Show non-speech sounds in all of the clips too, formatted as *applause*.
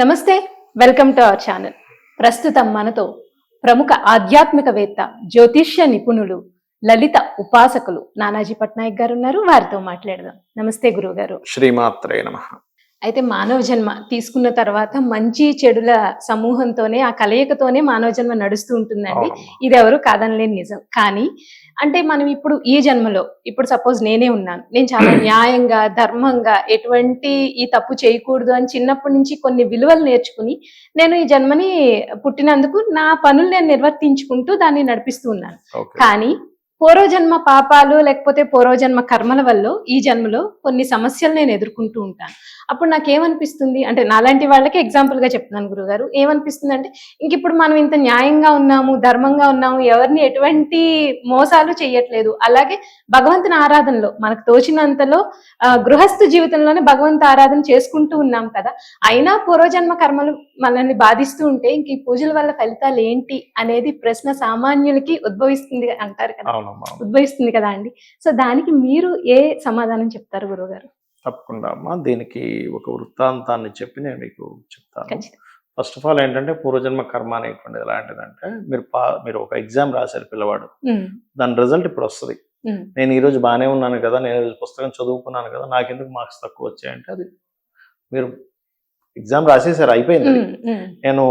నమస్తే welcome to our channel. ప్రస్తుతం మనతో ప్రముఖ ఆధ్యాత్మికవేత్త జ్యోతిష్య నిపుణులు లలిత ఉపాసకులు నానాజీ పట్నాయక్ గారు ఉన్నారు. వారితో మాట్లాడదాం. నమస్తే గురువు గారు శ్రీమాత్రే నమ. అయితే మానవ జన్మ తీసుకున్న తర్వాత మంచి చెడుల సమూహంతోనే ఆ కలయికతోనే మానవ జన్మ నడుస్తూ ఉంటుందండి. ఇది ఎవరు కాదనలేని నిజం. కానీ అంటే మనం ఇప్పుడు ఈ జన్మలో ఇప్పుడు సపోజ్ నేనే ఉన్నాను. నేను చాలా *clears throat* న్యాయంగా ధర్మంగా ఎటువంటి ఈ తప్పు చేయకూడదు అని చిన్నప్పటి నుంచి కొన్ని విలువలు నేర్చుకుని నేను ఈ జన్మని పుట్టినందుకు నా పనులు నేను నిర్వర్తించుకుంటూ దాన్ని నడిపిస్తూ ఉన్నాను. కానీ పూర్వజన్మ పాపాలు లేకపోతే పూర్వజన్మ కర్మల వల్ల ఈ జన్మలో కొన్ని సమస్యలు నేను ఎదుర్కొంటూ ఉంటాను. అప్పుడు నాకు ఏమనిపిస్తుంది అంటే నాలాంటి వాళ్ళకి ఎగ్జాంపుల్గా చెప్తున్నాను గురుగారు. ఏమనిపిస్తుంది అంటే ఇంక ఇప్పుడు మనం ఇంత న్యాయంగా ఉన్నాము ధర్మంగా ఉన్నాము ఎవరిని ఎటువంటి మోసాలు చేయట్లేదు అలాగే భగవంతుని ఆరాధనలో మనకు తోచినంతలో గృహస్థ జీవితంలోనే భగవంతు ఆరాధన చేసుకుంటూ ఉన్నాం కదా. అయినా పూర్వజన్మ కర్మలు మనల్ని బాధిస్తూ ఉంటే ఇంక ఈ పూజల వల్ల ఫలితాలు ఏంటి అనేది ప్రశ్న సామాన్యులకి ఉద్భవిస్తుంది అంటారు కదా. ఉద్భవిస్తుంది కదా అండి. సో దానికి మీరు ఏ సమాధానం చెప్తారు గురుగారు తప్పకుండా అమ్మా. దీనికి ఒక వృత్తాంతాన్ని చెప్పి నేను మీకు చెప్తాను. ఫస్ట్ ఆఫ్ ఆల్ ఏంటంటే పూర్వజన్మ కర్మ అనేటువంటిది ఎలాంటిదంటే మీరు పా మీరు ఒక ఎగ్జామ్ రాశారు పిల్లవాడు. దాని రిజల్ట్ ఇప్పుడు వస్తుంది. నేను ఈరోజు బాగానే ఉన్నాను కదా నేను ఈరోజు పుస్తకం చదువుకున్నాను కదా నాకెందుకు మార్క్స్ తక్కువ వచ్చాయంటే అది మీరు ఎగ్జామ్ రాసేసారు అయిపోయింది నేను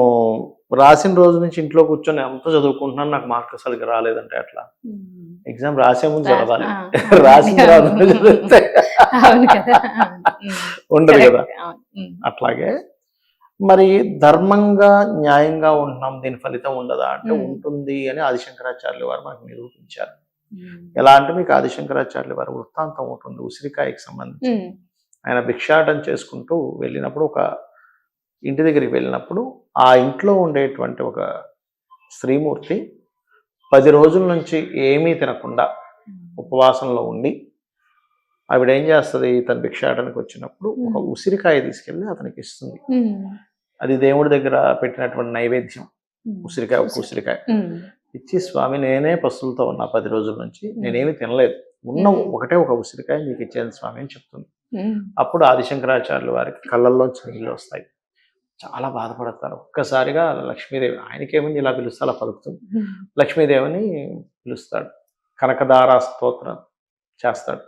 రాసిన రోజు నుంచి ఇంట్లో కూర్చొని అంతా చదువుకుంటున్నాను నాకు మార్క్స్ సరిగ్గా రాలేదంటే అట్లా. ఎగ్జామ్ రాసే ముందు చదవాలి. *laughs* రాసిన తర్వాత *laughs* చదివితే ఉండదు. కదా. అట్లాగే మరి ధర్మంగా న్యాయంగా ఉంటున్నాం దీని ఫలితం ఉండదా? అంటే. ఉంటుంది అని ఆదిశంకరాచార్యుల వారు మనకు నిరూపించారు. ఎలా అంటే మీకు ఆదిశంకరాచార్యుల వారి వృత్తాంతం ఉంటుంది ఉసిరికాయకి సంబంధించి. ఆయన భిక్షాటం చేసుకుంటూ వెళ్ళినప్పుడు ఒక ఇంటి దగ్గరికి వెళ్ళినప్పుడు ఆ ఇంట్లో ఉండేటువంటి ఒక స్త్రీమూర్తి పది రోజుల నుంచి ఏమీ తినకుండా ఉపవాసంలో ఉండి ఆవిడ ఏం చేస్తుంది? తన భిక్షాటనకి వచ్చినప్పుడు ఒక. ఉసిరికాయ తీసుకెళ్ళి అతనికి ఇస్తుంది. అది దేవుడి దగ్గర పెట్టినటువంటి నైవేద్యం. ఉసిరికాయ ఒక ఉసిరికాయ. ఇచ్చి స్వామి నేనే పశువులతో ఉన్నా పది రోజుల నుంచి. నేనేమి తినలేదు. ఉన్న. ఒకటే ఒక ఉసిరికాయ మీకు ఇచ్చేది స్వామి అని చెప్తుంది. అప్పుడు ఆదిశంకరాచార్యుల వారికి కళ్ళల్లోంచి నీళ్ళు వస్తాయి. చాలా బాధపడతారు. ఒక్కసారిగా లక్ష్మీదేవి ఆయనకేమని ఇలా పిలుస్తే అలా పలుకుతుంది. *laughs* లక్ష్మీదేవిని పిలుస్తాడు. కనకదార స్తోత్రం చేస్తాడు.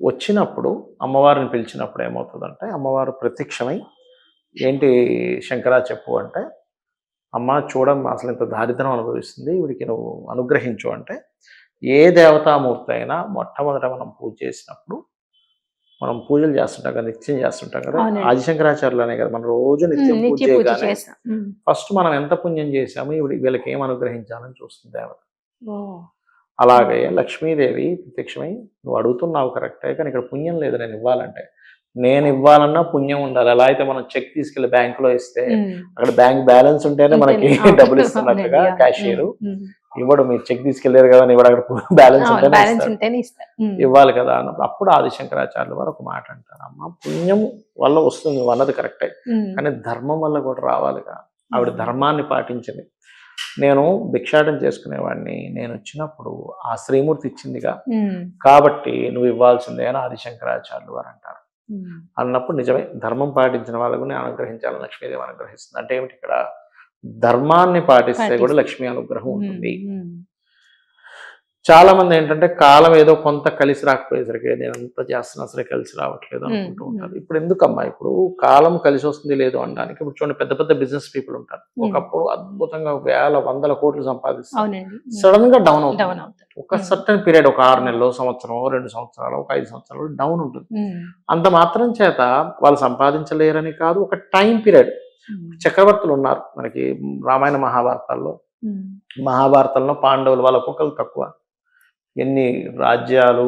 వచ్చినప్పుడు అమ్మవారిని పిలిచినప్పుడు ఏమవుతుందంటే అమ్మవారు ప్రత్యక్షమై ఏంటి శంకరా చెప్పు అంటే అమ్మ చూడమ్మా అసలు ఇంత దారిద్రం అనుభవిస్తుంది వీడికి నువ్వు అనుగ్రహించు అంటే ఏ దేవతామూర్తి అయినా మొట్టమొదట మనం పూజ చేసినప్పుడు మనం పూజలు చేస్తుంటాం కదా నిత్యం చేస్తుంటాం కదా అవునండి. ఆదిశంకరాచార్యులు అనే కదా మనం రోజు నిత్యం పూజ చేయగానే ఫస్ట్ మనం ఎంత పుణ్యం చేశాము ఇవి వీళ్ళకి ఏం అనుగ్రహించాలని చూస్తుంది దేవత అలాగే లక్ష్మీదేవి ప్రత్యక్షమై నువ్వు అడుగుతున్నావు కరెక్టే కానీ ఇక్కడ పుణ్యం లేదు నేను ఇవ్వాలంటే. నేను ఇవ్వాలన్నా పుణ్యం ఉండాలి. ఎలా అయితే మనం చెక్ తీసుకెళ్ళి బ్యాంకులో ఇస్తే ఉమ్, అక్కడ బ్యాంక్ బ్యాలెన్స్ ఉంటేనే మనకి డబ్బులు ఇస్తున్నట్టుగా క్యాషియర్. ఇవ్వడు మీరు చెక్ తీసుకెళ్ళారు కదా ఇవ్వడు అక్కడ *laughs* బ్యాలెన్స్ ఉంటేనే ఇవ్వాలి కదా అప్పుడు ఆదిశంకరాచార్యులు వారు ఒక మాట అంటారు. అమ్మ పుణ్యం వల్ల వస్తుంది అన్నది కరెక్టే. కానీ ధర్మం వల్ల కూడా రావాలిగా. ఆవిడ. ధర్మాన్ని పాటించింది. నేను భిక్షాటం చేసుకునేవాడిని. నేను వచ్చినప్పుడు ఆ శ్రీమూర్తి ఇచ్చిందిగా. కాబట్టి నువ్వు ఇవ్వాల్సిందే అని ఆదిశంకరాచార్యులు వారు అంటారు. అన్నప్పుడు నిజమే ధర్మం పాటించిన వాళ్ళకు నేను అనుగ్రహించాలని లక్ష్మీదేవి అనుగ్రహిస్తుంది. అంటే ఏమిటి ఇక్కడ? ధర్మాన్ని పాటిస్తే కూడా. లక్ష్మీ అనుగ్రహం ఉంటుంది. చాలా మంది ఏంటంటే కాలం ఏదో కొంత కలిసి రాకపోయేసరికి నేను అంత చేస్తున్నా సరే కలిసి రావట్లేదు అనుకుంటూ. ఉంటారు. ఇప్పుడు ఎందుకమ్మా? ఇప్పుడు కాలం కలిసి వస్తుంది లేదు అనడానికి. ఇప్పుడు చూడండి పెద్ద పెద్ద బిజినెస్ పీపుల్ ఉంటారు. ఒకప్పుడు అద్భుతంగా వేల వందల కోట్లు సంపాదిస్తారు. సడన్గా డౌన్ అవుతుంది. ఒక. సర్టన్ పీరియడ్ ఒక ఆరు నెలలు సంవత్సరం రెండు సంవత్సరాలు ఒక ఐదు సంవత్సరాలు డౌన్ ఉంటుంది. అంత మాత్రం చేత వాళ్ళు సంపాదించలేరని కాదు ఒక టైం పీరియడ్ చక్రవర్తులు ఉన్నారు మనకి రామాయణ మహాభారతాల్లో. మహాభారతంలో పాండవులు వాళ్ళ ఒక్కొక్కరు తక్కువ. ఎన్ని రాజ్యాలు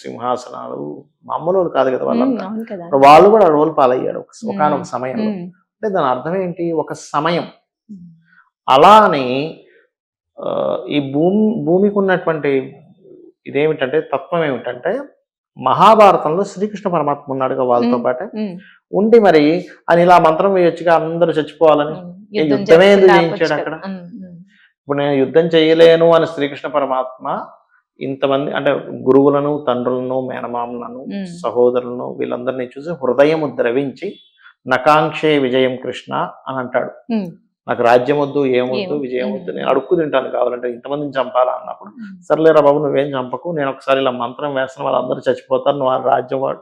సింహాసనాలు మామూలు వాళ్ళు కాదు కదా వాళ్ళంతా. కదా. వాళ్ళు కూడా రోల్ పాలయ్యాడు ఒక ఒకనొక సమయంలో. అంటే దాని అర్థం ఏంటి? ఒక సమయం. ఉమ్, అలా అని ఆ, ఈ భూమి భూమికి ఉన్నటువంటి ఇదేమిటంటే తత్వం ఏమిటంటే మహాభారతంలో శ్రీకృష్ణ పరమాత్మ ఉన్నాడుగా వాళ్ళతో. పాటే. ఉండి మరి అని ఇలా మంత్రం వేయొచ్చుగా అందరూ చచ్చిపోవాలని? యుద్ధమే చేయించాడు అక్కడ? ఇప్పుడు నేను యుద్ధం చేయలేను అని శ్రీకృష్ణ పరమాత్మ ఇంతమంది అంటే గురువులను తండ్రులను మేనమామలను మ్మ్. సహోదరులను వీళ్ళందరినీ చూసి హృదయం ద్రవించి నకాంక్షే విజయం కృష్ణ అని అంటాడు నాకు రాజ్యం వద్దు ఏమొద్దు. విజయం వద్దు. నేను అడుక్కు తింటాను కావాలంటే ఇంతమందిని చంపాలా అన్నప్పుడు సర్లేరా బాబు నువ్వేం చంపకు నేను ఒకసారి ఇలా మంత్రం వేస్తున్న వాళ్ళందరూ చచ్చిపోతారు నువ్వు ఆ రాజ్యం వాడు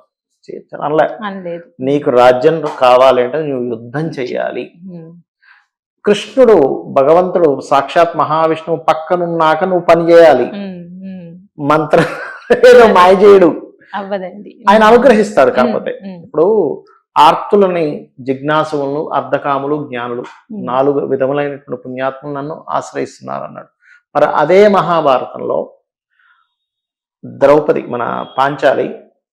అనలే నీకు రాజ్యం కావాలి అంటే నువ్వు యుద్ధం చెయ్యాలి కృష్ణుడు భగవంతుడు సాక్షాత్ మహావిష్ణువు పక్కనున్నాక నువ్వు పని చేయాలి. మంత్రం ఏదో మాయ చేయడు అవ్వదండి. ఆయన అనుగ్రహిస్తాడు కాకపోతే. ఇప్పుడు ఆర్తులని జిజ్ఞాసువులను అర్ధకాములు జ్ఞానులు నాలుగు విధములైనటువంటి పుణ్యాత్ములు నన్ను ఆశ్రయిస్తున్నారు అన్నాడు. మరి అదే మహాభారతంలో ద్రౌపది మన పాంచాలి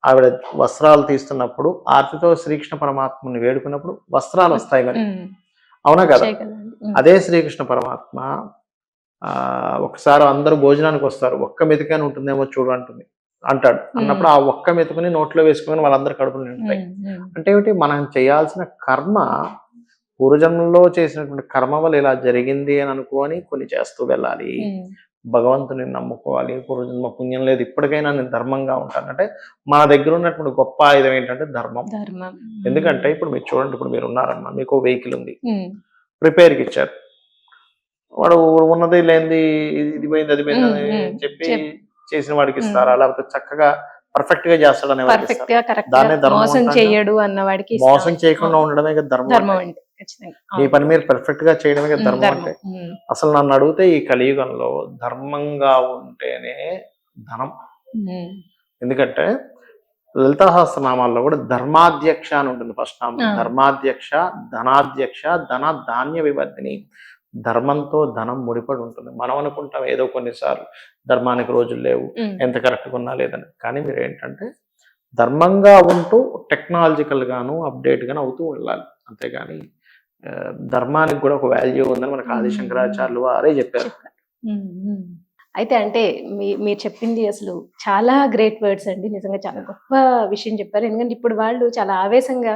ఆవిడ వస్త్రాలు తీస్తున్నప్పుడు ఆర్తితో శ్రీకృష్ణ పరమాత్మని వేడుకున్నప్పుడు వస్త్రాలు వస్తాయి మరి. ఉమ్, అవునా కదా? అదే శ్రీకృష్ణ పరమాత్మ ఒకసారి అందరూ భోజనానికి వస్తారు. ఒక్క మెతుకని ఉంటుందేమో చూడు అంటుంది. అంటాడు. అన్నప్పుడు ఆ ఒక్క మెతుకుని నోట్లో వేసుకుని వాళ్ళందరూ కడుపులు నిండుతాయి. అంటే ఏమిటి? మనం చేయాల్సిన కర్మ పూర్వజన్మలో చేసినటువంటి కర్మ వల్ల ఇలా జరిగింది అని అనుకోని కొన్ని చేస్తూ వెళ్ళాలి. భగవంతుని నమ్ముకోవాలి. పూర్వజన్మ పుణ్యం లేదు. ఇప్పటికైనా నేను ధర్మంగా ఉంటాను. అంటే మన దగ్గర ఉన్నటువంటి గొప్ప ఆయుధం ఏంటంటే ధర్మం. ధర్మం. ఎందుకంటే ఇప్పుడు మీరు చూడండి ఇప్పుడు మీరు ఉన్నారమ్మా మీకు వెహికల్ ఉంది. రిపేర్కి ఇచ్చారు. వాడు ఉన్నది లేనిది ఇది- పోయింది అది పోయింది అని. చెప్పి చెప్- చేసిన వాడికి ఇస్తారా లేకపోతే చక్కగా పర్ఫెక్ట్గా? గా కరెక్ట్ దాన్నే మోసం అంటాం చెయ్యడు అన్న వాడికి. మోసం చేయకుండా ఉండడమే కదా ధర్మం అంటే. అవును. పని మీరు పర్ఫెక్ట్గా చేయడమే కదా ధర్మం అంటే అసలు నన్ను అడిగితే ఈ కలియుగంలో ధర్మంగా ఉంటేనే ధనం ఎందుకంటే లలితాసహస్రనామాల్లో కూడా ధర్మాధ్యక్ష అని ఉంటుంది ఫస్ట్ నామం. ధర్మాధ్యక్ష ధనాధ్యక్ష ధన ధాన్య వివర్ధిని ధర్మంతో ధనం ముడిపడి ఉంటుంది. మనం అనుకుంటాం ఏదో కొన్నిసార్లు ధర్మానికి రోజులు లేవు ఎంత కరెక్ట్గా ఉన్నా లేదని. కానీ మీరు ఏంటంటే ధర్మంగా ఉంటూ టెక్నాలజికల్ గాను అప్డేట్ గాను అవుతూ వెళ్ళాలి. అంతేగాని ధర్మానికి కూడా ఒక వాల్యూ ఉందని మనకు ఆది శంకరాచార్యులు వారే చెప్పారు. అయితే అంటే మీ మీరు చెప్పింది అసలు చాలా గ్రేట్ వర్డ్స్ అండి. నిజంగా చాలా గొప్ప విషయం చెప్పారు. ఎందుకంటే ఇప్పుడు వాళ్ళు చాలా ఆవేశంగా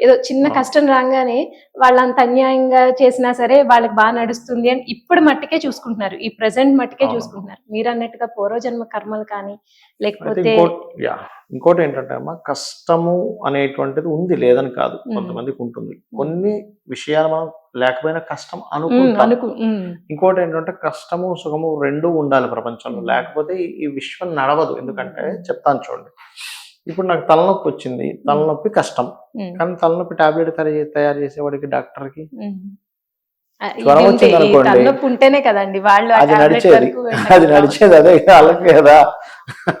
ఏదో చిన్న. కష్టం రాగానే వాళ్ళు అంత అన్యాయంగా చేసినా సరే వాళ్ళకి బాగా నడుస్తుంది అని ఇప్పుడు మట్టికే చూసుకుంటున్నారు. ఈ ప్రజెంట్ మట్టికే. చూసుకుంటున్నారు. మీరు అన్నట్టుగా పూర్వజన్మ కర్మలు కానీ లేకపోతే ఇంకోటి ఏంటంటే అమ్మా కష్టము అనేటువంటిది ఉంది లేదని కాదు. కొంతమందికి ఉంటుంది. కొన్ని విషయాలు మనం లేకపోయినా కష్టం ఉమ్, అనుకుంటాం. అనుకు ఉమ్, ఇంకోటి ఏంటంటే కష్టము సుఖము రెండూ ఉండాలి ప్రపంచంలో. లేకపోతే ఈ- విశ్వం నడవదు. ఎందుకంటే చెప్తాను చూడండి. ఇప్పుడు నాకు తలనొప్పి వచ్చింది. తలనొప్పి కష్టం. కానీ తలనొప్పి టాబ్లెట్ తయారు తయారు చేసేవాడికి డాక్టర్కి జ్వరం వచ్చింది అనుకోండి. ఉంటేనే కదండి వాళ్ళు అది నడిచేది. *laughs* అది నడిచేది అదే వాళ్ళకి కదా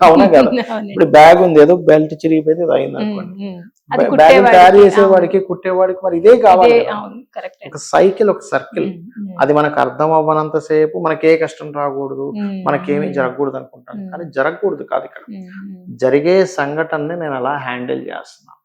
అవునా కదా. *laughs* ఇప్పుడు బ్యాగ్ ఉంది ఏదో బెల్ట్ చిరిగిపోతే ఇది అయింది అనుకోండి. అది బ్యాగ్ తయారు. చేసేవాడికి కుట్టేవాడికి మరి ఇదే కావాలి ఒక సైకిల్ ఒక సర్కిల్. అది మనకు అర్థం అవ్వనంత సేపు మనకి ఏ కష్టం రాకూడదు మనకేమీ జరగకూడదు అనుకుంటాను. కానీ జరగకూడదు కాదు ఇక్కడ. జరిగే సంఘటనని నేను అలా హ్యాండిల్ చేస్తున్నాను.